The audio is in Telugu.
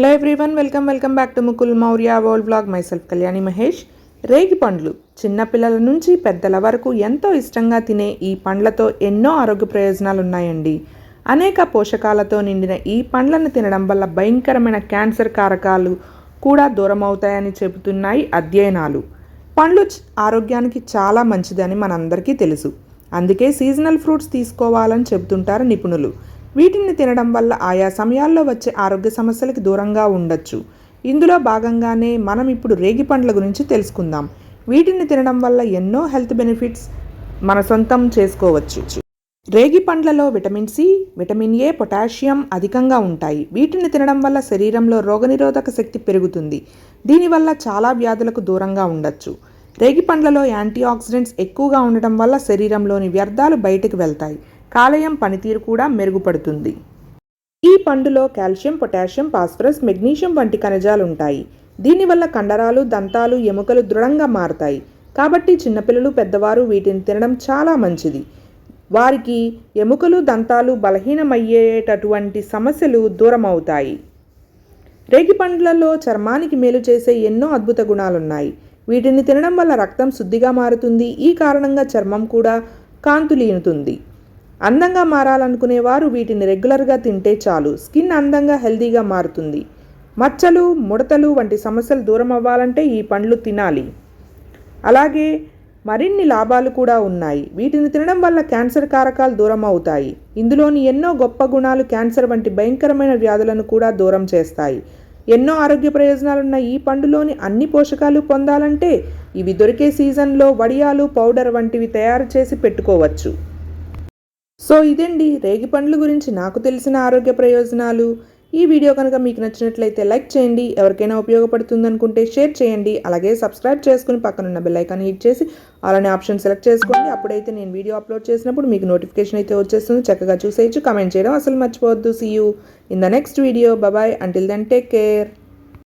Hello everyone welcome welcome back to Mukul Maurya world blog myself Kalyani Mahesh రేగి పండ్లు చిన్నపిల్లల నుంచి పెద్దల వరకు ఎంతో ఇష్టంగా తినే ఈ పండ్లతో ఎన్నో ఆరోగ్య ప్రయోజనాలు ఉన్నాయండి. అనేక పోషకాలతో నిండిన ఈ పండ్లను తినడం వల్ల భయంకరమైన క్యాన్సర్ కారకాలు కూడా దూరం అవుతాయని చెబుతున్నాయి అధ్యయనాలు. పండ్లు ఆరోగ్యానికి చాలా మంచిదని మనందరికీ తెలుసు. అందుకే సీజనల్ ఫ్రూట్స్ తీసుకోవాలని చెబుతుంటారు నిపుణులు. వీటిని తినడం వల్ల ఆయా సమయాల్లో వచ్చే ఆరోగ్య సమస్యలకు దూరంగా ఉండొచ్చు. ఇందులో భాగంగానే మనం ఇప్పుడు రేగి పండ్ల గురించి తెలుసుకుందాం. వీటిని తినడం వల్ల ఎన్నో హెల్త్ బెనిఫిట్స్ మన సొంతం చేసుకోవచ్చు. రేగి పండ్లలో vitamin C vitamin A potassium అధికంగా ఉంటాయి. వీటిని తినడం వల్ల శరీరంలో రోగనిరోధక శక్తి పెరుగుతుంది. దీనివల్ల చాలా వ్యాధులకు దూరంగా ఉండొచ్చు. రేగి పండ్లలో యాంటీ ఆక్సిడెంట్స్ ఎక్కువగా ఉండటం వల్ల శరీరంలోని వ్యర్థాలు బయటకు వెళ్తాయి. కాలేయం పనితీరు కూడా మెరుగుపడుతుంది. ఈ పండులో కాల్షియం పొటాషియం ఫాస్ఫరస్ మెగ్నీషియం వంటి ఖనిజాలు ఉంటాయి దీనివల్ల కండరాలు దంతాలు ఎముకలు దృఢంగా మారతాయి. కాబట్టి చిన్నపిల్లలు పెద్దవారు వీటిని తినడం చాలా మంచిది. వారికి ఎముకలు దంతాలు బలహీనమయ్యేటటువంటి సమస్యలు దూరం అవుతాయి రేగి పండ్లలో చర్మానికి మేలు చేసే ఎన్నో అద్భుత గుణాలున్నాయి. వీటిని తినడం వల్ల రక్తం శుద్ధిగా మారుతుంది. ఈ కారణంగా చర్మం కూడా కాంతులీనుతుంది. అందంగా మారాలనుకునే వారు వీటిని రెగ్యులర్గా తింటే చాలు. స్కిన్ అందంగా హెల్దీగా మారుతుంది. మచ్చలు ముడతలు వంటి సమస్యలు దూరం అవ్వాలంటే ఈ పండ్లు తినాలి. అలాగే మరిన్ని లాభాలు కూడా ఉన్నాయి. వీటిని తినడం వల్ల క్యాన్సర్ కారకాలు దూరం అవుతాయి ఇందులోని ఎన్నో గొప్ప గుణాలు క్యాన్సర్ వంటి భయంకరమైన వ్యాధులను కూడా దూరం చేస్తాయి. ఎన్నో ఆరోగ్య ప్రయోజనాలున్న ఈ పండులోని అన్ని పోషకాలు పొందాలంటే ఇవి దొరికే సీజన్లో వడియాలు పౌడర్ వంటివి తయారు చేసి పెట్టుకోవచ్చు. సో ఇదండి రేగి పండ్ల గురించి నాకు తెలిసిన ఆరోగ్య ప్రయోజనాలు. ఈ వీడియో కనుక మీకు నచ్చినట్లయితే లైక్ చేయండి ఎవరికైనా ఉపయోగపడుతుంది అనుకుంటే షేర్ చేయండి అలాగే సబ్స్క్రైబ్ చేసుకుని పక్కనున్న బెల్ ఐకాన్ హిట్ చేసి అలానే ఆప్షన్ సెలెక్ట్ చేసుకోండి. అప్పుడైతే నేను వీడియో అప్లోడ్ చేసినప్పుడు మీకు నోటిఫికేషన్ అయితే వచ్చేస్తుంది. చక్కగా చూసేయచ్చు కమెంట్ చేయడం అసలు మర్చిపోవద్దు. See you in the next video bye until then take care